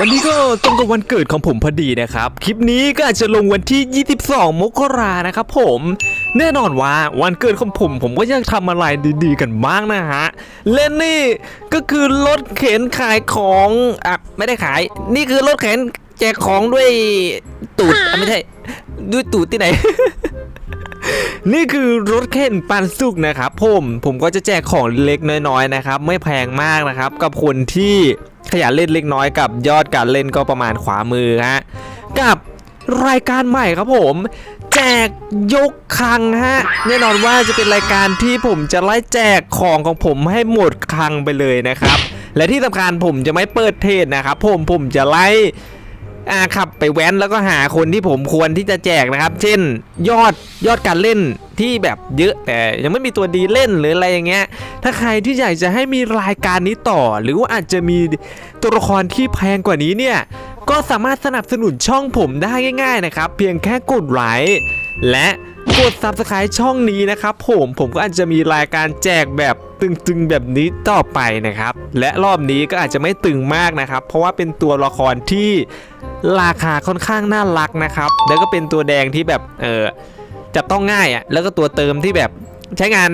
วันนี้ก็ตรงกับวันเกิดของผมพอดีนะครับ คลิปนี้ก็อาจจะลงวันที่ 22 มกรานะครับผม แน่นอนว่าวันเกิดของผม ผมก็อยากทำอะไรดีๆกันบ้างนะฮะเล่นนี่ก็คือรถเข็นขายของอะไม่ได้ขาย นี่คือรถเข็นแจกของด้วยตูดอะไม่ใช่ด้วยตูดที่ไหน นี่คือรถเข็นปันสุกนะครับผม ผมก็จะแจกของเล็กน้อยๆนะครับ ไม่แพงมากนะครับ กับคนที่ ขยันเล่นเล็กน้อยกับยอดการเล่นก็ประมาณขวามือฮะกับรายการใหม่ครับผม แจกยกคังฮะแน่นอนว่าจะเป็นรายการที่ผมจะไล่แจกของของผมให้หมดคังไปเลยนะครับ และที่สำคัญผมจะไม่เปิดเทศนะครับ ผมผมจะไล่ อ่าขับไปแว้นแล้วก็หาคนที่ผมควรที่จะแจกนะครับ เช่น ยอดยอดการเล่นที่แบบเยอะแต่ยังไม่มีตัวดีเล่นหรืออะไรอย่างเงี้ย ถ้าใครที่อยากจะให้มีรายการนี้ต่อ หรือว่าอาจจะมีตัวละครที่แพงกว่านี้เนี่ย ก็สามารถสนับสนุนช่องผมได้ง่าย ๆนะครับ เพียงแค่กดไลค์และ กด subscribe ช่องนี้นะครับผมผมก็อาจจะมีรายการแจกแบบตึงๆแบบนี้ต่อไปนะครับ และรอบนี้ก็อาจจะไม่ตึงมากนะครับ เพราะว่าเป็นตัวละครที่ราคาค่อนข้างน่ารักนะครับ แล้วก็เป็นตัวแดงที่แบบเออจับต้องง่ายอะ่ะแล้วก็ตัวเติมที่แบบใช้งาน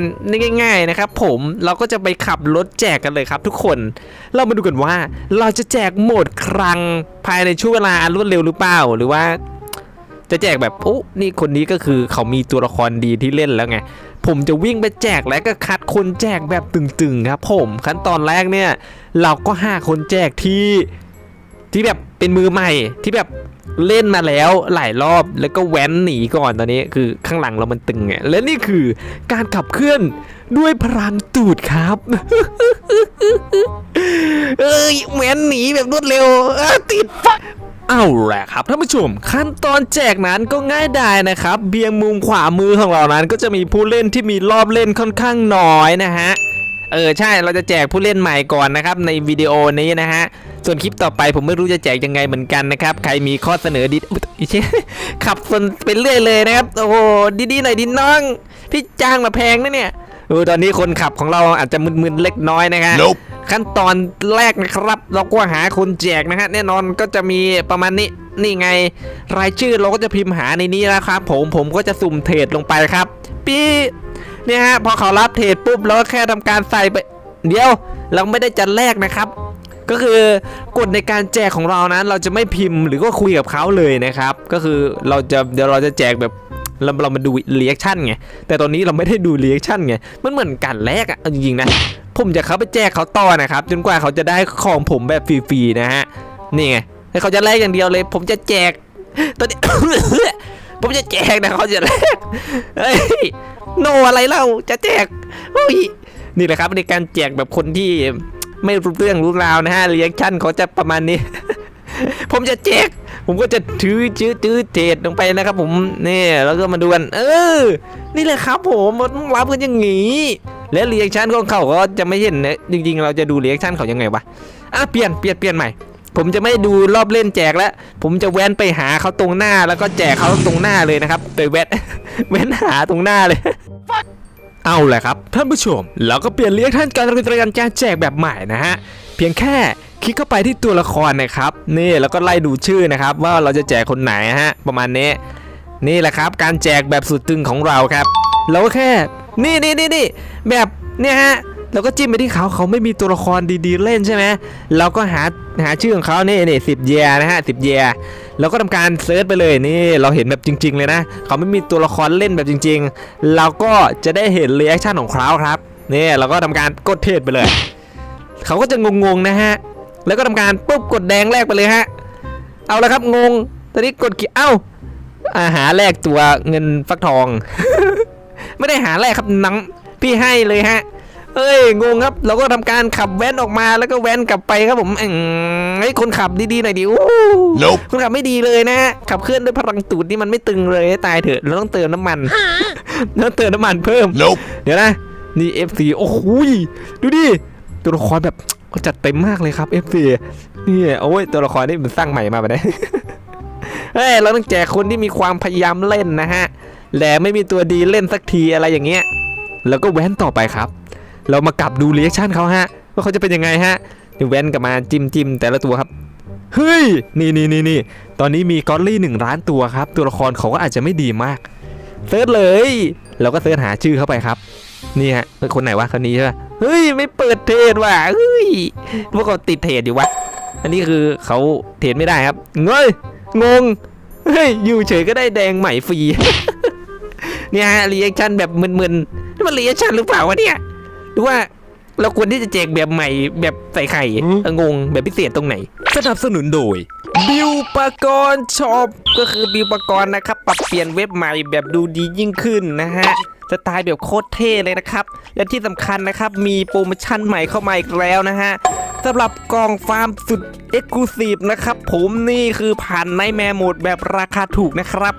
ง่าย ๆนะครับ ผมเราก็จะไปขับรถแจกกันเลยครับ ทุกคนเรามาดูกันว่า เราจะแจกโหมดครั้งภายในช่วงเวลาอันรวดเร็วหรือเปล่า หรือว่า จะแจกแบบโอ้นี่คนนี้ก็คือเขามีตัวละครดีที่เล่นแล้วไง ผมจะวิ่งไปแจกแล้วก็คัดคนแจกแบบตึงๆครับ ผมขั้นตอนแรกเนี่ย เราก็หาคนแจกที่ที่แบบเป็นมือใหม่ที่แบบเล่นมาแล้วหลายรอบแล้วก็แว้นหนีก่อนตอนนี้คือข้างหลังเรามันตึงไงและนี่คือการขับเคลื่อนด้วยพลังตูดครับเอ้ยแว้นหนีแบบรวดเร็วติด เอาแหละครับท่านผู้ชม ขั้นตอนแจกนั้นก็ง่ายดายนะครับเบียงมุมขวามือของเรานั้น ก็จะมีผู้เล่นที่มีรอบเล่นค่อนข้างน้อยนะฮะเออใช่เราจะแจกผู้เล่นใหม่ก่อนนะครับในวิดีโอนี้นะฮะส่วนคลิปต่อไปผมไม่รู้จะแจกยังไงเหมือนกันนะครับใครมีข้อเสนอดีเช่ขับส่วนไปเรื่อยเลยนะครับโอ้โหดีๆหน่อยดิน้องพี่จ้างมาแพงนะเนี่ยเออตอนนี้คนขับของเราอาจจะมึนๆเล็กน้อยนะฮะ Nope ขั้นตอนแรกนะครับ เราก็หาคนแจกนะฮะแน่นอนก็จะมีประมาณนี้นี่ไง รายชื่อเราก็จะพิมพ์หาในนี้นะครับผมผมก็จะสุ่มเทรดลงไปครับปีเนี่ยฮะพอเขารับเทรดปุ๊บเราก็แค่ทำการใส่ไป เดี๋ยวเราไม่ได้จัดแรกนะครับ ก็คือกฎในการแจกของเรานั้น เราจะไม่พิมพ์หรือก็คุยกับเขาเลยนะครับ ก็คือเราจะเดี๋ยวเราจะแจกแบบเราเรามาดูเรีแอคชั่นไงแต่ตอนนี้เราไม่ได้ดูเรีแอคชั่นไงมันเหมือนการแลกอะจริงๆนะ ผมจะเข้าไปแจกเขาต่อนะครับ จนกว่าเขาจะได้ของผมแบบฟรีๆนะฮะนี่ไงให้เขาจะแลกอย่างเดียวเลย ผมจะแจกตอนนี้ ผมจะแจกนะเขาจะแลกเฮ้ยโนอะไรเล่าจะแจกโอ้ยนี่แหละครับในการแจกแบบคนที่ไม่รู้เรื่องรู้ราวนะฮะเรีแอคชั่นเขาจะประมาณนี้ ผมจะแจก ผมก็จะถือชื้อถือเทรดลงไปนะครับ ผมนี่แล้วก็มาดูกัน เออ นี่แหละครับ ผมมันต้องรับกันอย่างงี้ และรีแอคชั่นของเขาก็จะไม่เห็นนะจริง ๆ เราจะดูรีแอคชั่นเขายังไงวะอะเปลี่ยนเปลี่ยนเปลี่ยนใหม่ ผมจะไม่ดูรอบเล่นแจกแล้ว ผมจะแว้นไปหาเขาตรงหน้าแล้วก็แจกเขาตรงหน้าเลยนะครับไปแว้นแว้นหาตรงหน้าเลยเอาแหละครับ ท่านผู้ชมเราก็เปลี่ยนเรียกท่านการบริการการแจกแบบใหม่นะฮะเพียงแค่คลิกเข้าไปที่ตัวละครนะครับนี่แล้วก็ไล่ดูชื่อนะครับ ว่าเราจะแจกคนไหนฮะประมาณนี้ นี่แหละครับ การแจกแบบสุดตึงของเราครับ เราก็แค่ นี่นี่นี่นี่แบบเนี่ยฮะเราก็จิ้มไปที่เขาเขาไม่มีตัวละครดีๆเล่นใช่ไหมเราก็หาหาชื่อของเขานี่นี่สิบเยนะฮะสิบเยเราก็ทำการเซิร์ชไปเลยนี่เราเห็นแบบจริง ๆ เลยนะเขาไม่มีตัวละครเล่นแบบจริง ๆ เราก็จะได้เห็นเรีแอคชั่นของเขาครับนี่เราก็ทำการกดเทศไปเลย เขาก็จะงงๆนะฮะแล้วก็ทำการปุ๊บกดแดงแรกไปเลยฮะเอาละครับงงตอนนี้กดขีเอ้าอาหาแรกตัวเงินฟักทอง ไม่ได้หาแรกครับหนังพี่ให้เลยฮะเอ้ยงงครับเราก็ทำการขับแว้นออกมาแล้วก็แว้นกลับไปครับผมอืมไอ้ยคนขับดีๆหน่อยดิโอ้ Nope คนขับไม่ดีเลยนะฮะขับเคลื่อนด้วยพลังตูดนี่มันไม่ตึงเลยให้ตายเถอะเราต้องเติมน้ำมันต้องเติมน้ำมันเพิ่ม Nope เดี๋ยวนะนี่ FC โอ้โหยดูดิตัวละครแบบจัดเต็มมากเลยครับ FC นี่โอ้ยตัวละครนี่มันสร้างใหม่มาแบบนี้เฮ้ยเราต้องแจกคนที่มีความพยายามเล่นนะฮะ แลไม่มีตัวดีเล่นสักทีอะไรอย่างเงี้ย แล้วก็แว้นต่อไปครับ เรามากลับดูเรีแอคชั่นเขาฮะ ว่าเขาจะเป็นยังไงฮะแว้นกลับมาจิ้มจิ้มแต่ละตัวครับ เฮ้ย นี่นี่นี่นี่ตอนนี้มีกอตลี่หนึ่งล้านตัวครับ ตัวละครเขาก็อาจจะไม่ดีมาก เซิร์ชเลย เราก็เสิร์ชหาชื่อเข้าไปครับ นี่ฮะเฮ้ยคนไหนวะคนนี้ใช่ปะเฮ้ย ไม่เปิดเทรดว่ะ เฮ้ย พวกเขาติดเทรดอยู่วะ อันนี้คือเขาเทรดไม่ได้ครับ เงยงง เฮ้ย อยู่เฉยก็ได้แดงใหม่ฟรี เนี่ยฮะรีแอคชั่นแบบมึนๆนี่มันรีแอคชั่นหรือเปล่าวะเนี่ยหรือว่าเราควรที่จะแจกแบบใหม่แบบใส่ไข่เอองงแบบพิเศษตรงไหน สนับสนุนโดย บิวปกรณ์ช็อปก็คือบิวปกรณ์นะครับ ปรับเปลี่ยนเว็บใหม่แบบดูดียิ่งขึ้นนะฮะสไตล์แบบโคตรเท่เลยนะครับ และที่สำคัญนะครับ มีโปรโมชั่นใหม่เข้ามาอีกแล้วนะฮะสำหรับกล่องฟาร์มสุดเอ็กซ์คลูซีฟนะครับ ผมนี่คือผ่านไนแมร์โหมดแบบราคาถูกนะครับ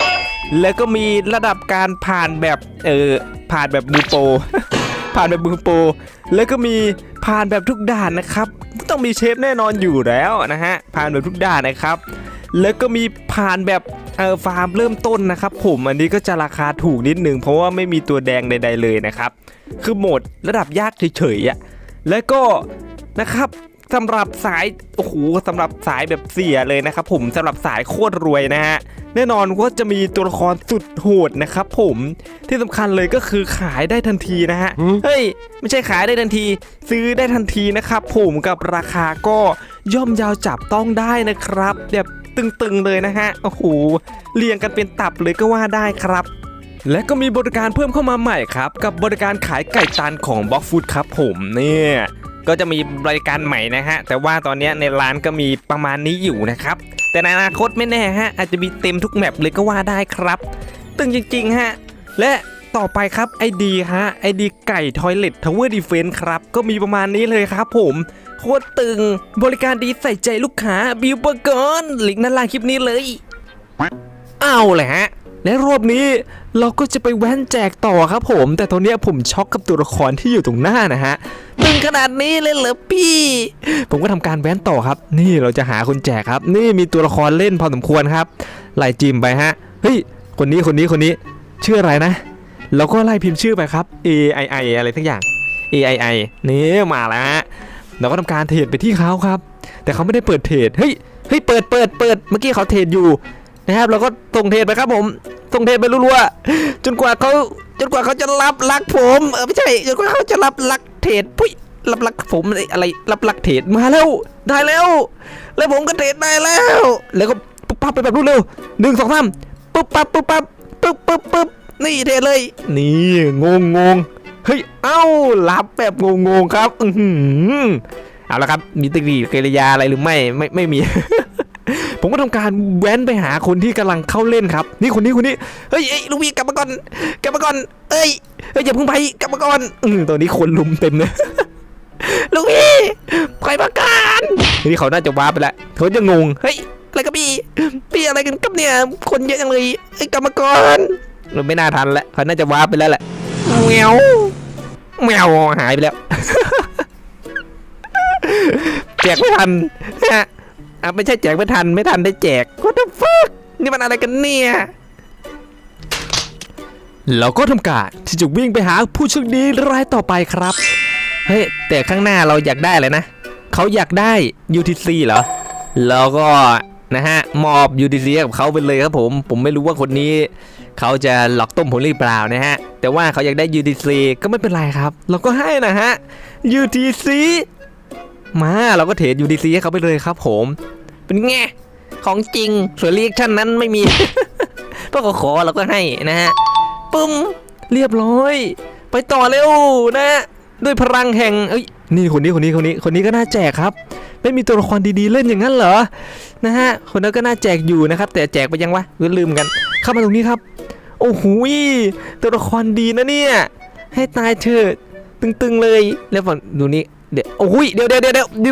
แล้วก็มีระดับการผ่านแบบเออผ่านแบบมือโปรผ่านแบบมือโปรแล้วก็มีผ่านแบบทุกด่านนะครับ ต้องมีเชฟแน่นอนอยู่แล้วนะฮะผ่านแบบทุกด่านนะครับ แล้วก็มีผ่านแบบเออฟาร์มเริ่มต้นนะครับ ผมอันนี้ก็จะราคาถูกนิดนึงเพราะว่าไม่มีตัวแดงใด ๆเลยนะครับ คือโหมดระดับยากเฉยๆอะแล้วก็นะครับ สำหรับสายโอ้โหสำหรับสายแบบเสียเลยนะครับผมสำหรับสายโคตรรวยนะฮะแน่นอนว่าจะมีตัวละครสุดโหดนะครับผมที่สำคัญเลยก็คือขายได้ทันทีนะฮะเฮ้ยไม่ใช่ขายได้ทันที ซื้อได้ทันทีนะครับผมกับราคาก็ย่อมยาวจับต้องได้นะครับแบบตึงๆเลยนะฮะโอ้โหเรียงกันเป็นตับเลยก็ว่าได้ครับและก็มีบริการเพิ่มเข้ามาใหม่ครับ กับบริการขายไก่ตันของบล็อกฟูดครับผมเนี่ย ก็จะมีบริการใหม่นะฮะ แต่ว่าตอนนี้ในร้านก็มีประมาณนี้อยู่นะครับ แต่ในอนาคตไม่แน่ฮะ อาจจะมีเต็มทุกแมปเลยก็ว่าได้ครับ ตึงจริงๆฮะ และต่อไปครับไอดีฮะไอดีไก่ทอยเล t ทาวเวอร์ดีเฟนครับ ก็มีประมาณนี้เลยครับผมโคตรตึงบริการดีใส่ใจลูกค้าบิวเบอร์กอนลิงก์ด้านล่างคลิปนี้เลย เอาเลยฮะ และรอบนี้เราก็จะไปแว้นแจกต่อครับผม แต่ตอนนี้ผมช็อกกับตัวละครที่อยู่ตรงหน้านะฮะตึงขนาดนี้เลยเหรอพี่ ผมก็ทำการแว้นต่อครับ นี่เราจะหาคนแจกครับ นี่มีตัวละครเล่นพอสมควรครับไล่จิมไปฮะเฮ้ยคนนี้คนนี้คนนี้ชื่ออะไรนะเราก็ไล่พิมพ์ชื่อไปครับ A I I อะไรสักอย่าง A I I นี่มาแล้วฮะเราก็ทำการเทรดไปที่เขาครับ แต่เขาไม่ได้เปิดเทรดเฮ้ยเฮ้ยเปิดเปิดเปิดเมื่อกี้เขาเทรดอยู่ นะครับเราก็ส่งเทรดไปครับผมส่งเทรดไปรัวๆจนกว่าเขาจนกว่าเขาจะรับรักผมเออไม่ใช่จนกว่าเขาจะรับรักเทรดพุ้ยรับรักผมอะไรรับรักเทรดมาแล้วได้แล้ว แล้วผมก็เทรดได้แล้ว แล้วก็ปุ๊บปั๊บไปแบบรวดเร็วหนึ่งสองสามปุ๊บปั๊บปุ๊บปั๊บปุ๊บปุ๊บปุ๊บนี่เทรดเลย นี่งงงงเฮ้ยเอ้ารับแบบงงงครับอือหือเอาละครับมีตรีกิริยาอะไรหรือไม่ไม่ไม่มี ผมก็ทำการแว้นไปหาคนที่กำลังเข้าเล่นครับ นี่คนนี้คนนี้เฮ้ยเอ้ลูกพี่กลับมาก่อนกลับมาก่อนเอ้ยเฮ้ยอย่าเพิ่งไปกลับมาก่อนอืมตัวนี้คนลุมเต็มเลยลูกพี่ไปประกันนี่เขาน่าจะว้าไปแล้วเขาจะงงเฮ้ยอะไรกับพี่พี่อะไรกันกับเนี่ยคนเยอะจังเลยเอ้ยกลับมาก่อนเราไม่น่าทันแล้วเขาน่าจะว้าไปแล้วแหละแมวแมวหายไปแล้วแจกไม่ทันฮะ อะไม่ใช่แจกไม่ทันไม่ทันได้แจก What the fuck นี่มันอะไรกันเนี่ยเราก็ทำการที่จะวิ่งไปหาผู้โชคดีรายต่อไปครับ เฮ้ยแต่ข้างหน้าเราอยากได้อะไรนะเขาอยากได้ UTC เหรอแล้วก็นะฮะมอบ UTC กับเขาไปเลยครับผม ผมไม่รู้ว่าคนนี้เขาจะหลอกต้มผมหรือเปล่านะฮะ แต่ว่าเขาอยากได้ UTC ก็ไม่เป็นไรครับ เราก็ให้นะฮะ UTC มาเราก็เทรด UTC ให้เขาไปเลยครับผม เป็นไงของจริงส่วนเรียกชั่นนั้นไม่มี พวกขาขอเราก็ให้นะฮะปึ้มเรียบร้อย ไปต่อเร็วนะด้วยพลังแห่งเอ้ยนี่คนนี้คนนี้คนนี้คนนี้ก็น่าแจกครับ ไม่มีตัวละครดีๆเล่นอย่างนั้นเหรอนะฮะคนนั้นก็น่าแจกอยู่นะครับ แต่แจกไปยังวะลืมกัน เข้ามาตรงนี้ครับ โอ้โหตัวละครดีนะเนี่ยให้ตายเถอะตึงๆเลยแล้วฝั่งดูนี่เดี๋ยวโอ้ยเดี๋ยวเดี๋ยวเดี๋ยวดี๋ยวดิ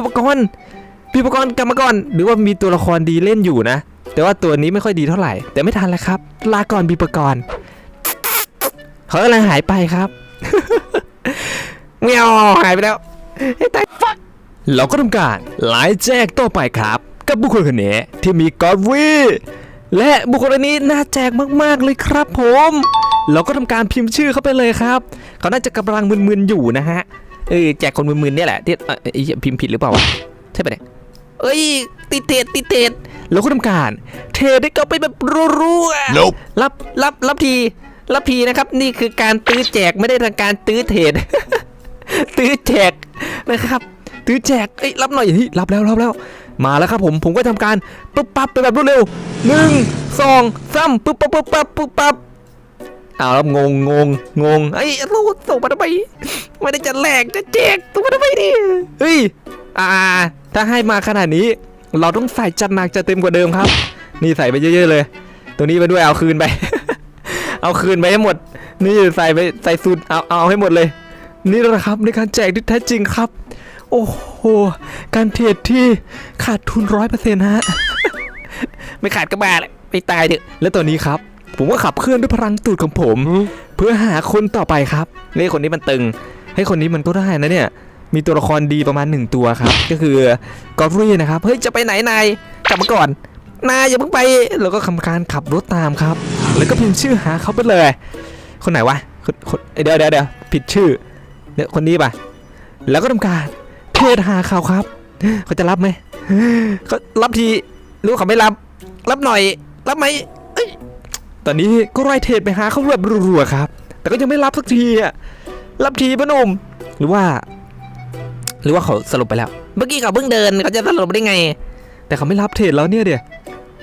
วกรดิวกรกลับมาก่อนหรือว่ามีตัวละครดีเล่นอยู่นะ แต่ว่าตัวนี้ไม่ค่อยดีเท่าไหร่ แต่ไม่ทันแล้วครับ ลาก่อนบีปกรณ์เขากำลังหายไปครับเงียวหายไปแล้วไอ้ตายฟักเราก็ทำการไลฟ์แจกต่อไปครับ กับบุคคลคนนี้ที่มีกอดวีและบุคคลนนี้น่าแจกมากๆเลยครับผม เราก็ทำการพิมพ์ชื่อเขาไปเลยครับ เขาน่าจะกำลังมึนๆอยู่นะฮะเออแจกคนมึนๆเนี่ยแหละที่เออพิมพ์ผิดหรือเปล่าวะช่ปะเนี่ย เอ้ย ติดเทรดติดเทรดแล้วก็ทำการ เทรดได้ก็ไปแบบรัวๆ Nope. รับรับรับที รับทีนะครับ นี่คือการตื้อแจกไม่ได้ทางการตื้อเทรดตื้อแจกนะครับ ตื้อแจกเอ้ยรับหน่อยเฮ้ยรับแล้วรับแล้ว มาแล้วครับผมผมก็ทำการปุ๊บปั๊บไปแบบรวดเร็วหนึ่งสองสามปุ๊บปั๊บปุ๊บปั๊บปุ๊บปั๊บอ้าวแล้วงงงงงงไอ้ยเราส่งมาทำไมไม่ได้จะแหลกจะแจกส่งมาทำไมดิเฮ้ย อ่า ถ้าให้มาขนาดนี้ เราต้องใส่จัดหนักจัดเต็มกว่าเดิมครับ นี่ใส่ไปเยอะๆเลย ตัวนี้ไปด้วยเอาคืนไป เอาคืนไปให้หมด นี่ใส่ไปใส่สูตรเอาเอาให้หมดเลย นี่แหละครับในการแจกที่แท้จริงครับ โอ้โห การเทรดที่ขาดทุนร้อยเปอร์เซ็นต์ฮะ ไม่ขาดก็บ้าแหละไปตายเถอะ แล้วตอนนี้ครับ ผมก็ขับเคลื่อนด้วยพลังตูดของผม เพื่อหาคนต่อไปครับ นี่คนนี้มันตึง ให้คนนี้มันก็ได้นะเนี่ย มีตัวละครดีประมาณหนึ่งตัวครับ ก็คือกอฟรี่นะครับ เฮ้ย จะไปไหนนาย กลับมาก่อน นายอย่าเพิ่งไป แล้วก็ทำการขับรถตามครับ แล้วก็พิมพ์ชื่อหาเขาไปเลย คนไหนวะคนเดี๋ยวเดี๋ยวเดี๋ยวผิดชื่อเนี่ยคนนี้ป่ะ แล้วก็ทำการเทรดหาเขาครับ เขาจะรับไหมเขารับทีรู้เขาไม่รับ รับหน่อย รับไหมตอนนี้ก็ไล่เทรดไปหาเขาแบบรัวๆครับ แต่ก็ยังไม่รับสักทีอะรับทีพะหนุ่มหรือว่า หรือว่าเขาสลบไปแล้ว เมื่อกี้เขาเพิ่งเดินเขาจะสลบได้ไง แต่เขาไม่รับเทรดแล้วเนี่ยเดีย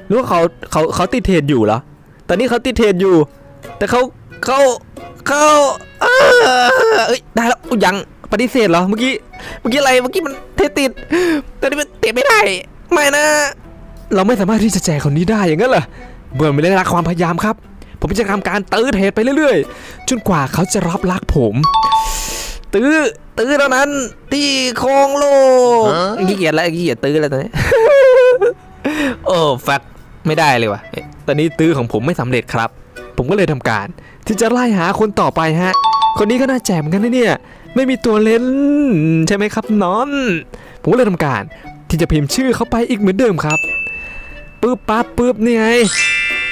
หรือว่าเขาเขาเขาติดเทรดอยู่เหรอตอนนี้เขาติดเทรดอยู่ แต่เขาเขาเขาเอ้ยได้แล้วยังปฏิเสธเหรอเมื่อกี้เมื่อกี้อะไรเมื่อกี้มันเทติดตอนนี้มันเทรดไม่ได้ไม่นะ เราไม่สามารถที่จะแจกคนนี้ได้อย่างนั้นเหรอเบื่อไม่ได้รักความพยายามครับ ผมจะทำการตื้อเทรดไปเรื่อยๆจนกว่าเขาจะรับรักผม ตื้อตื้อเท่านั้น ที่ครองโลกฮะขี้เกียจแล้วขี้เกียจตื้อแล้วตอนนี้โอ้ฟักไม่ได้เลยว่ะเอ๊ะตอนนี้ตื้อของผมไม่สำเร็จครับ ผมก็เลยทำการ ที่จะไล่หาคนต่อไปฮะ คนนี้ก็น่าแจกเหมือนกันนะเนี่ย ไม่มีตัวเล่นใช่ไหมครับนอน ผมก็เลยทำการ ที่จะพิมพ์ชื่อเข้าไปอีกเหมือนเดิมครับปึ๊บปั๊บปึ๊บนี่ไง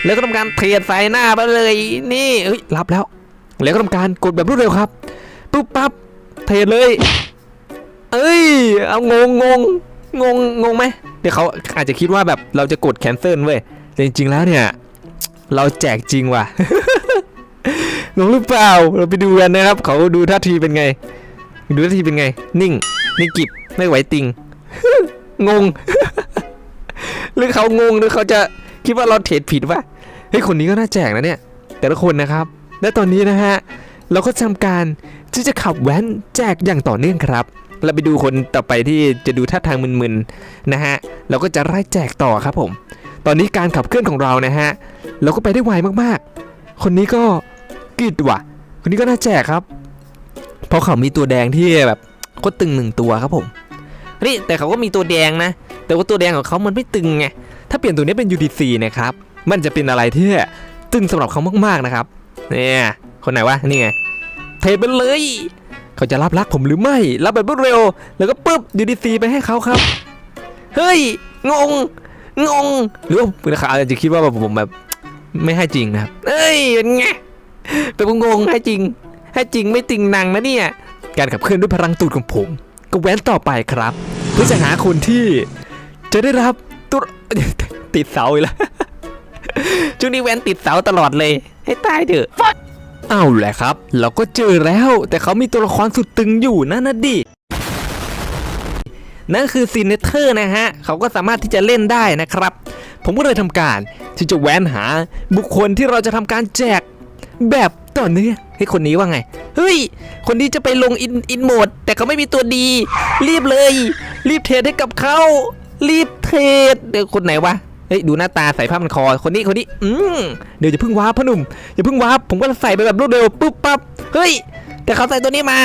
แล้วก็ทำการเทรดใส่หน้าไปเลย นี่เอ้ยรับแล้ว แล้วก็ทำการกดแบบรวดเร็วครับปึ๊บปั๊บ เทรดเลย เอ้ย เอางงงงงงงงไหมเดี๋ยวเขาอาจจะคิดว่าแบบเราจะกดแคนเซิลเว้ยแต่จริงๆแล้วเนี่ย เราแจกจริงว่ะงงหรือเปล่า เราไปดูกันนะครับ เขาดูท่าทีเป็นไง ดูท่าทีเป็นไง นิ่งนิ่งกิบไม่ไหวติง งง หรือเขางงหรือเขาจะคิดว่าเราเทรดผิดวะเฮ้ยคนนี้ก็น่าแจกนะเนี่ย แต่ละคนนะครับ และตอนนี้นะฮะ เราก็ทำการ ที่จะขับแว้นแจกอย่างต่อเนื่องครับ เราไปดูคนต่อไปที่จะดูท่าทางมึนๆนะฮะเราก็จะไล่แจกต่อครับผม ตอนนี้การขับเคลื่อนของเรานะฮะเราก็ไปได้ไวมากๆ คนนี้ก็กริดว่ะ คนนี้ก็น่าแจกครับ เพราะเขามีตัวแดงที่แบบโคตรตึงหนึ่งตัวครับผมนี่แต่เขาก็มีตัวแดงนะ แต่ว่าตัวแดงของเขามันไม่ตึงไงถ้าเปลี่ยนตัวนี้เป็น UDC นะครับมันจะเป็นอะไรที่ตึงสำหรับเขามากๆนะครับเนี่ยคนไหนวะนี่ไง ทไปเลย เขาจะรับรักผมหรือไม่ รับแบบรวดเร็ว แล้วก็ปุ๊บ UDC ไปให้เขาครับ เฮ้ย งง งง หรือว่าเขาอาจจะคิดว่าแบบผมแบบไม่ให้จริงนะครับ เอ้ยเป็นไงเป็นงงให้จริง ให้จริงไม่ติงนังนะเนี่ย การขับเคลื่อนด้วยพลังตูดของผม ก็แว้นต่อไปครับ เพื่อจะหาคนที่จะได้รับตัวติดเสาอีกแล้วช่วงนี้แว้นติดเสาตลอดเลย ให้ตายเถอะ เอาแหละครับ เราก็เจอแล้ว แต่เขามีตัวละครสุดตึงอยู่นั่นนะดินั่นคือซีเนเตอร์นะฮะ เขาก็สามารถที่จะเล่นได้นะครับ ผมก็เลยทำการที่จะแวนหาบุคคลที่เราจะทำการแจกแบบต่อเนื่องให้ยคนนี้ว่าไง เฮ้ย คนนี้จะไปลงอินอินโหมด แต่เขาไม่มีตัวดี รีบเลย รีบเทรดให้กับเขารีบเทรดเดี๋ยวคนไหนวะ เฮ้ยดูหน้าตาใส่ผ้ามันคอคนนี้คนนี้อืมเดี๋ยวอย่าเพิ่งว้าร์ปพ่อหนุ่มอย่าพิ่งว้าร์ปผมก็ใส่ไปแบบรวดเร็วปุ๊บปั๊บเฮ้ย แต่เขาใส่ตัวนี้มา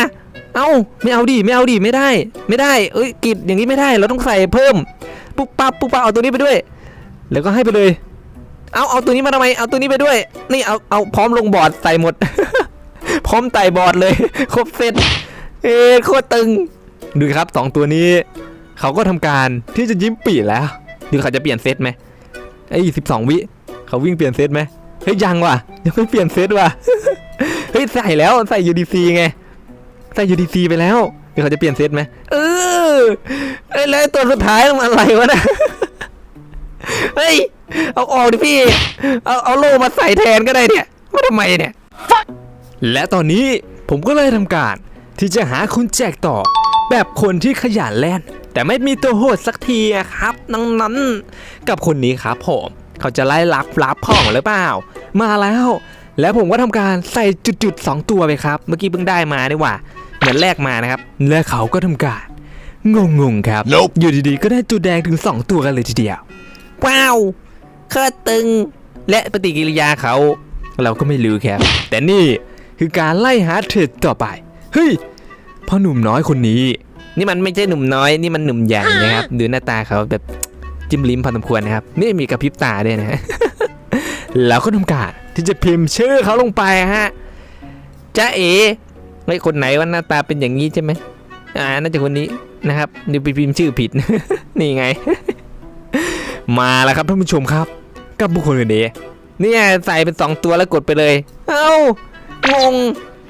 เอ้าไม่เอาดิไม่เอาดิไม่ได้ ไม่ได้เอ้ยกิดอย่างนี้ไม่ได้เราต้องใส่เพิ่มปุ๊บปั๊บปุ๊บปั๊บเอาตัวนี้ไปด้วย แล้วก็ให้ไปเลย เอาเอาตัวนี้มาทำไมเอาตัวนี้ไปด้วย นี่เอาเอาพร้อมลงบอร์ดใส่หมด พร้อมไต่บอร์ดเลย ครบเซตเอ้โคตรตึง ดูครับสองตัวนี้ เขาก็ทำการที่จะยิ้มปีแล้วดูเขาจะเปลี่ยนเซตไหม ไอ้สิบสองวิเขาวิ่งเปลี่ยนเซตไหมเฮ้ยยังว่ะยังไม่เปลี่ยนเซตว่ะเฮ้ยใส่แล้วใส่ UDC ไงใส่ UDC ไปแล้วเดี๋ยวเขาจะเปลี่ยนเซตไหมเอออเอ้ยแล้วไอ้ตัวสุดท้ายมันอะไรวะเนะเฮ้ยเอาออกดิพี่เอาเอาโล่มาใส่แทนก็ได้เนี่ยว่าทำไมเนี่ยและตอนนี้ผมก็เลยทำการที่จะหาคุณแจกต่อ แบบคนที่ขยันแล่น แต่ไม่มีตัวโหดสักทีอะครับนังนั้น กับคนนี้ครับผมเขาจะไล่รับรับของหรือเปล่า มาแล้ว แล้วผมก็ทำการใส่จุดๆสองตัวไปครับ เมื่อกี้เพิ่งได้มานี่หว่า เหมือนแรกมานะครับ และเขาก็ทำการงงๆครับ Nope อยู่ดีๆ ก็ได้จุดแดงถึง 2 ตัวกันเลยทีเดียว ว้าวเคอตึง และปฏิกิริยาเขา เราก็ไม่รู้ครับ แต่นี่คือการไล่หาเทรดต่อไป เฮ้ยพ่อหนุ่มน้อยคนนี้ นี่มันไม่ใช่หนุ่มน้อย นี่มันหนุ่มใหญ่นะครับ ดูหน้าตาเขาแบบจิ้มลิ้มพอสมควรนะครับ นี่มีกระพริบตาด้วยนะ แล้วก็ทำการที่จะพิมพ์ชื่อเขาลงไปฮะจ้าเอ๋ไม่คนไหนว่าหน้าตาเป็นอย่างนี้ใช่ไหมอ่า น่าจะคนนี้นะครับนี่ไปพิมพ์ชื่อผิด นี่ไง มาแล้วครับท่านผู้ชมครับ กับบุคคลคนนี้เนี่ยใส่เป็น 2 ตัวแล้วกดไปเลย เอ้างง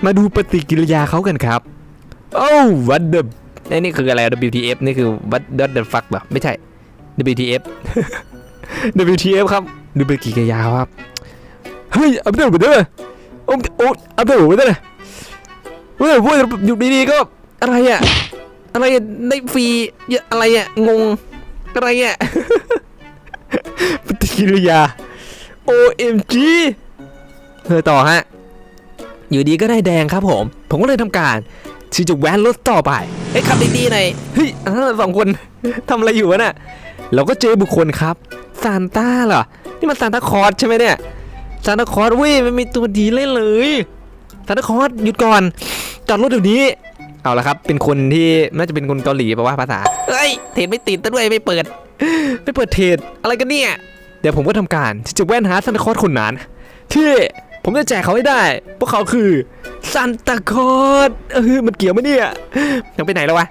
มาดูปฏิกิริยาเขากันครับ โอ้วัดเดบ ไอ้นี่คืออะไร WTF นี่คือ what what the fuck เหรอ ไม่ใช่ WTF WTF ครับดูปฏิกิริยาครับ เฮ้ยอาไปเถอะไปเถอะโอ้โอ้อาไปเถอะไปเถอะเฮ้ยพูดอยู่ดีๆก็อะไรอะอะไรอะได้ฟรีอะไรอะงง อะไรอะปฏิกิริยา OMG เธอต่อฮะ อยู่ดีก็ได้แดงครับผม ผมก็เลยทำการ ที่จะแว้นรถต่อไปเฮ้ยขับดีๆหน่อยเฮ้ยอันนั้นสองคนทำอะไรอยู่วะน่ะเราก็เจอบุคคลครับซานต้าเหรอนี่มันซานตาคลอร์สใช่ไหมเนี่ยซานตาคลอร์สเว้ยมันมีตัวดีเล่นเลยซานตาคลอร์สหยุดก่อนจอดรถเดี๋ยวนี้เอาละครับ เป็นคนที่น่าจะเป็นคนเกาหลีแปลว่าภาษาเฮ้ยเทรดไม่ติดซะด้วยไม่เปิด ไม่เปิดเทรดอะไรกันเนี่ย เดี๋ยวผมก็ทำการที่จะแว่นหาซันตาคลอสคนนั้นที่ผมจะแจกเขาให้ได้ พวกเขาคือ ซันตาคอสเออมันเกี่ยวไหมเนี่ยยังไปไหนแล้ววะ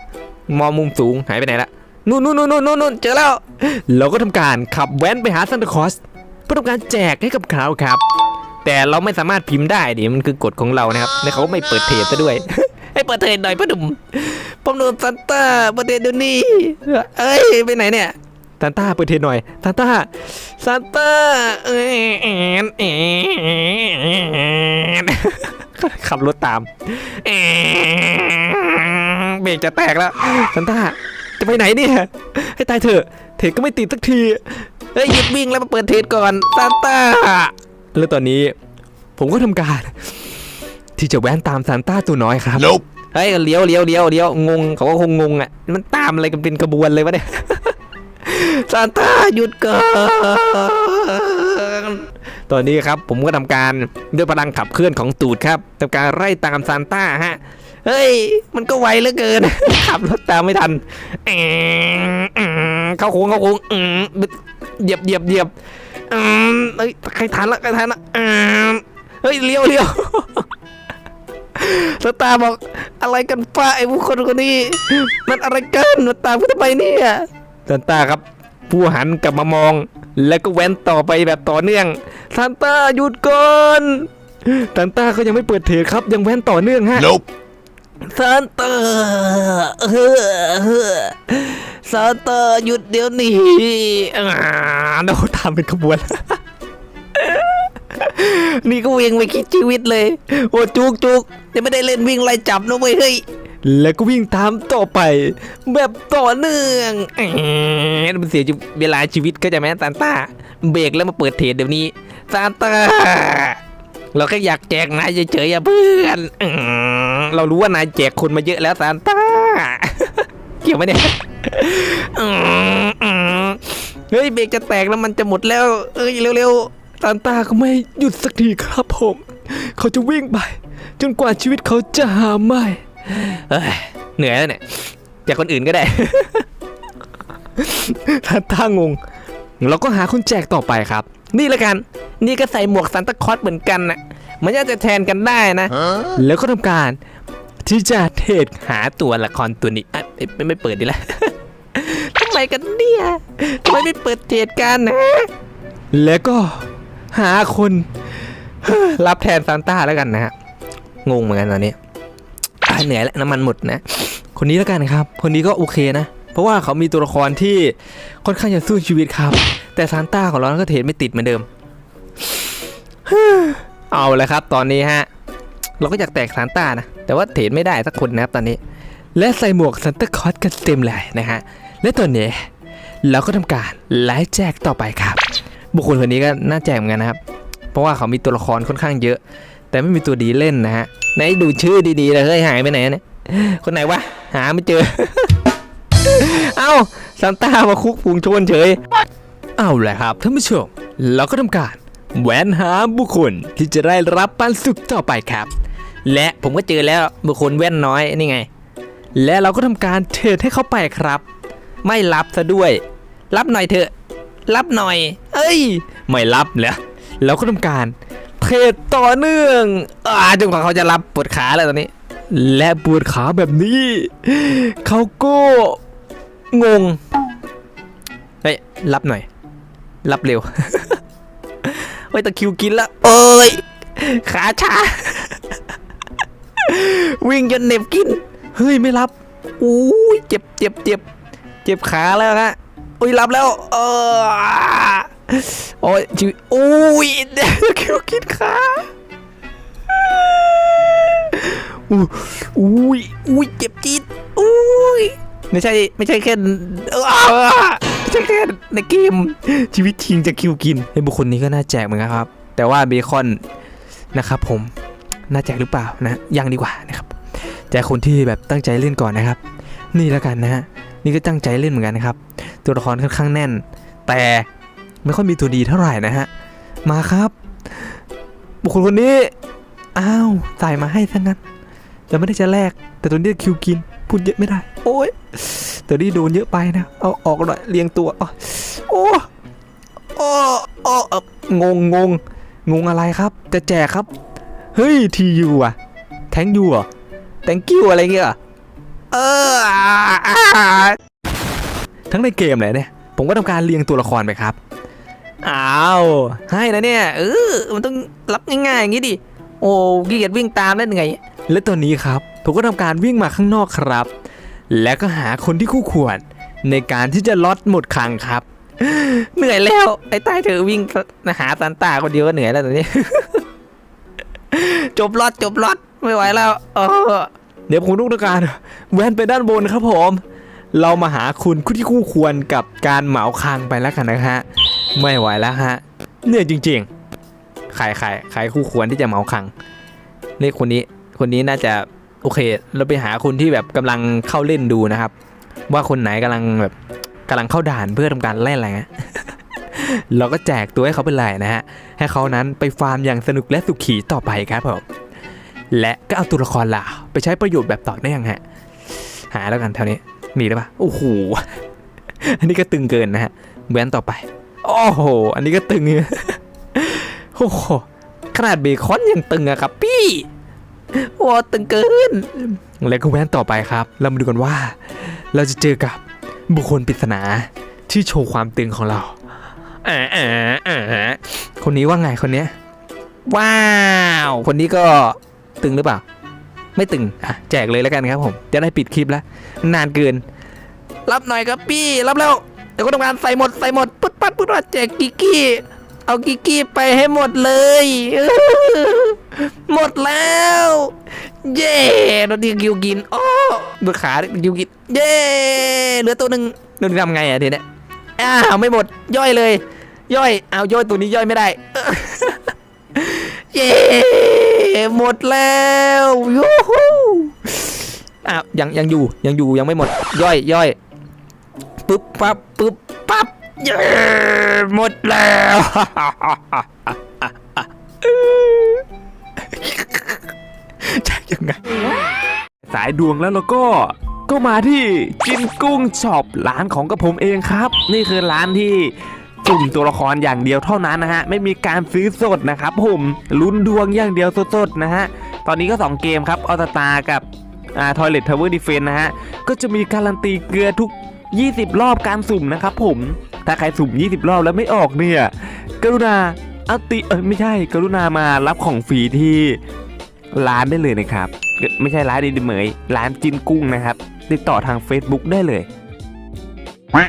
มองมุมสูงหายไปไหนละนู่นนู่นนู่นนู่นนู่นเจอแล้ว เราก็ทำการขับแว้นไปหาซันตาคอสเพื่อทำการแจกให้กับเขาครับ แต่เราไม่สามารถพิมพ์ได้ดิมันคือกฎของเรานะครับและเขาไม่เปิดเทรดซะด้วย ให้เปิดเทรดหน่อยพ่อหนุ่มผมโดนซันต้าเปิดเทรดเดี๋ยวนี้เอ้ยไปไหนเนี่ยซันต้าเปิดเทรดหน่อยซันต้าซันต้าเอ้ยแอนแอ ขับรถตามแอนเบรกจะแตกแล้วซันต้าจะไปไหนเนี่ยให้ตายเถอะ เทรดก็ไม่ติดสักทีเฮ้ยหยุดวิ่งแล้วมาเปิดเทรดก่อนซันต้าแล้วตอนนี้ผมก็ทำการ ที่จะแว้นตามซานต้าตัวน้อยครับ Nope. เฮ้ยเลี้ยวเลี้ยวเลี้ยวเลี้ยวงงเขาก็คงงงอะมันตามอะไรกันเป็นกระบวนเลยวะเนี่ยซานต้าหยุดก่อน ตอนนี้ครับผมก็ทำการด้วยพลังขับเคลื่อนของตูดครับทำการไล่ตามซานต้าฮะเฮ้ย มันก็ไวเหลือเกิน ขับรถตามไม่ทันเข้าโค้งเข้าโค้งเหยียบเหยียบเหยียบเฮ้ยใครทันละใครทันละเฮ้ยเลี้ยวเลี้ยวสตาบอกอะไรกันป้าไอ้ผู้คนคนนี้ มันอะไรกันมาตามกูทำไมเนี่ยซานต้าครับ ผู้หันกลับมามอง แล้วก็แว้นต่อไปแบบต่อเนื่องซานต้าหยุดก่อนซานต้าก็ยังไม่เปิดเทรดครับ ยังแว้นต่อเนื่องฮะ Nope. ซานต้าเออซานต้าหยุดเดี๋ยวนี้อ่าโดนตามเป็นขบวน นี่ก็วิ่งไปคิดชีวิตเลย โอ้จุกจุกยังไม่ได้เล่นวิ่งไล่จับนะเว้ยเฮ้ย แล้วก็วิ่งตามต่อไป แบบต่อเนื่องแอดมันเสียเวลาชีวิตก็จะแม้ซานต้าเบรกแล้วมาเปิดเทรดเดี๋ยวนี้ซานต้าเราแค่อยากแจกนายเฉยๆอะเพื่อนเรารู้ว่านายแจกคนมาเยอะแล้วซานต้าเกี่ยวไหมเนี่ยเฮ้ยเบรกจะแตกแล้วมันจะหมดแล้วเอ้ยเร็วๆซานต้าก็ไม่หยุดสักทีครับผม เขาจะวิ่งไป จนกว่าชีวิตเขาจะหาไม่ เหนื่อยแล้วเนี่ยจากคนอื่นก็ได้ซานต้างง เราก็หาคนแจกต่อไปครับ นี่ละกัน นี่ก็ใส่หมวกซานตาคอสเหมือนกันน่ะมันน่าจะแทนกันได้นะ Huh? แล้วก็ทำการ ที่จะเทรดหาตัวละครตัวนี้อะไม่ไม่ไม่เปิดดีละทำไมกันเนี่ยทำไมไม่เปิดเทรดกันนะ แล้วก็หาคน รับแทนซานต้าแล้วกันนะฮะงงเหมือนกันตอนนี้ เหนื่อยแล้วน้ำมันหมดนะ คนนี้แล้วกันครับ คนนี้ก็โอเคนะ เพราะว่าเขามีตัวละครที่ค่อนข้างจะสู้ชีวิตครับ แต่ซานต้าของเรานั้นก็เทรดไม่ติดเหมือนเดิม เอาเลยครับ ตอนนี้ฮะ เราก็อยากแตกซานต้านะ แต่ว่าเทรดไม่ได้สักคนนะครับตอนนี้ และใส่หมวกซันต้าคอสกันเต็มเลยนะฮะ และตอนนี้เราก็ทำการไลฟ์แจกต่อไปครับ บุคคลคนนี้ก็น่าแจกเหมือนกันนะครับ เพราะว่าเขามีตัวละครค่อนข้างเยอะ แต่ไม่มีตัวดีเล่นนะฮะไหนดูชื่อดีๆเลยเฮ้ยหายไปไหนเนี่ยคนไหนวะหาไม่เจอ เอ้าซันต้ามาคุกพุงชนเฉยเอาแหละครับท่านผู้ชมเราก็ทำการแหวนหาบุคคลที่จะได้รับปันสุขต่อไปครับ และผมก็เจอแล้วบุคคลแว่นน้อยนี่ไง และเราก็ทำการเทรดให้เขาไปครับ ไม่รับซะด้วย รับหน่อยเถอะ รับหน่อย เอ้ย ไม่รับแล้วเราก็ทำการ เทรดต่อเนื่องอ่าจนกว่าเขาจะรับปวดขาแล้วตอนนี้ และปวดขาแบบนี้ เขาก็งง เฮ้ย รับหน่อย รับเร็วเฮ้ยตะคริวกินแล้วเอ้ย ขาชา วิ่งจนเหน็บกิน เฮ้ย ไม่รับอู้ยเจ็บเจ็บเจ็บเจ็บขาแล้วฮะอุ้ยรับแล้ว เออ โอ้ยชีวิตอุ้ยเดี๋ยวคิวกินขาอู้อุ้ยอุ้ยเจ็บจี๊ดอุ้ยไม่ใช่ไม่ใช่แค่เออไม่ใช่แค่ในเกมชีวิตจริงจะคิวกินไอ้บุคคลนี้ก็น่าแจกเหมือนกันครับ แต่ว่าเบคอนนะครับผมน่าแจกหรือเปล่านะยังดีกว่านะครับแจกคนที่แบบตั้งใจเล่นก่อนนะครับ นี่แล้วกันนะฮะนี่ก็ตั้งใจเล่นเหมือนกันนะครับ ตัวละครค่อนข้างแน่น แต่ ไม่ค่อยมีตัวดีเท่าไหร่นะฮะ มาครับ บุคคลคนนี้ อ้าวใส่มาให้ซะงั้น แต่ไม่ได้จะแลก แต่ตัวนี้คิวกิน พูดเยอะไม่ได้ โอ้ยแตัวนี้โดนเยอะไปนะ เอาออกหน่อยเรียงตัวอ๋อโอ้โอ้โอ้เอ่องงงงงงอะไรครับ จะแจกครับ เฮ้ยทียูอะแทงยูเหรอ thank you อะไรเงี้ยเออทั้งในเกมเลยเนี่ย ผมก็ทำการเรียงตัวละครไปครับ อ้าวให้นะเนี่ยเออมันต้องรับง่ายๆอย่างนี้ดิโอ้ขี้เกียจวิ่งตามได้ยังไงและตอนนี้ครับผมก็ทำการวิ่งมาข้างนอกครับ แล้วก็หาคนที่คู่ควร ในการที่จะล็อตหมดครั้งครับ เหนื่อยแล้วไอ้ใต้เธอวิ่งหาซานต้าคนเดียวก็เหนื่อยแล้วตอนนี้ จบล็อตจบล็อตไม่ไหวแล้วเออเดี๋ยวผมต้องการ แวนไปด้านบนครับผม เรามาหาคุณที่คู่ควรกับการเหมาคางไปแล้วกันนะฮะ ไม่ไหวแล้วฮะเหนื่อยจริงๆใครใครใครคู่ควรที่จะเมาคังนี่คนนี้คนนี้น่าจะโอเค เราไปหาคนที่แบบกำลังเข้าเล่นดูนะครับ ว่าคนไหนกำลังแบบกำลังเข้าด่านเพื่อทำการไล่อะไรฮะเราก็แจกตัวให้เขาเป็นไรนะฮะ ให้เขานั้นไปฟาร์มอย่างสนุกและสุขีต่อไปครับผมและก็เอาตัวละครล่ะ ไปใช้ประโยชน์แบบต่อเนื่องฮะ หาแล้วกันแถวนี้มีได้ปะโอ้โหอันนี้ก็ตึงเกินนะฮะแว้นต่อไป โอ้โห อันนี้ก็ตึงโอ้โห ขนาดเบคอนยังตึงอะครับพี่โอ้ตึงเกิน แล้วก็แว้นต่อไปครับ เรามาดูกันว่า เราจะเจอกับบุคคลปริศนาที่โชว์ความตึงของเราอ่าอ่าอ่าคนนี้ว่าไงคนเนี้ย ว้าว คนนี้ก็ตึงหรือเปล่า ไม่ตึง อะ แจกเลยแล้วกันครับผม จะได้ปิดคลิปแล้ว นานเกิน รับหน่อยครับพี่ รับแล้ว เดี๋ยวก็ทำงานใส่หมดใส่หมดปึ๊ดปัดปึ๊ดปัดแจกกิกกี้เอากิกกี้ไปให้หมดเลย หมดแล้ว เย้โดนที่คิวกินโอ้ดูขาคิวกินเย้เหลือตัวหนึ่งโดนทำไงอะทีเนี้ยอ้าวไม่หมดย่อยเลย ย่อยเอาย่อยตัวนี้ย่อยไม่ได้เย้หมดแล้วยูฮูอ้าวยังยังอยู่ยังอยู่ยังไม่หมด ย่อยย่อย ปึ๊บปั๊บปึ๊บปั๊บเย้หมดแล้วใช่ยังไงสายดวงแล้วแล้วก็ก็มาที่จินกุ้งช็อปร้านของกระผมเองครับ นี่คือร้านที่สุ่มตัวละครอย่างเดียวเท่านั้นนะฮะ ไม่มีการซื้อสดนะครับผมลุ้นดวงอย่างเดียวสดๆนะฮะ ตอนนี้ก็ 2 เกมครับออตตากับอ่าทอยเลททาวเวอร์ดีเฟนนะฮะ ก็จะมีการันตีเกลือทุก 20 รอบการสุ่มนะครับผม ถ้าใครสุ่ม 20 รอบแล้วไม่ออกเนี่ย กรุณาอาติเออไม่ใช่ กรุณามารับของฟรีที่ร้านได้เลยนะครับ ไม่ใช่ร้านดีเหมยร้านจินกุ้งนะครับ ติดต่อทาง Facebook ได้เลย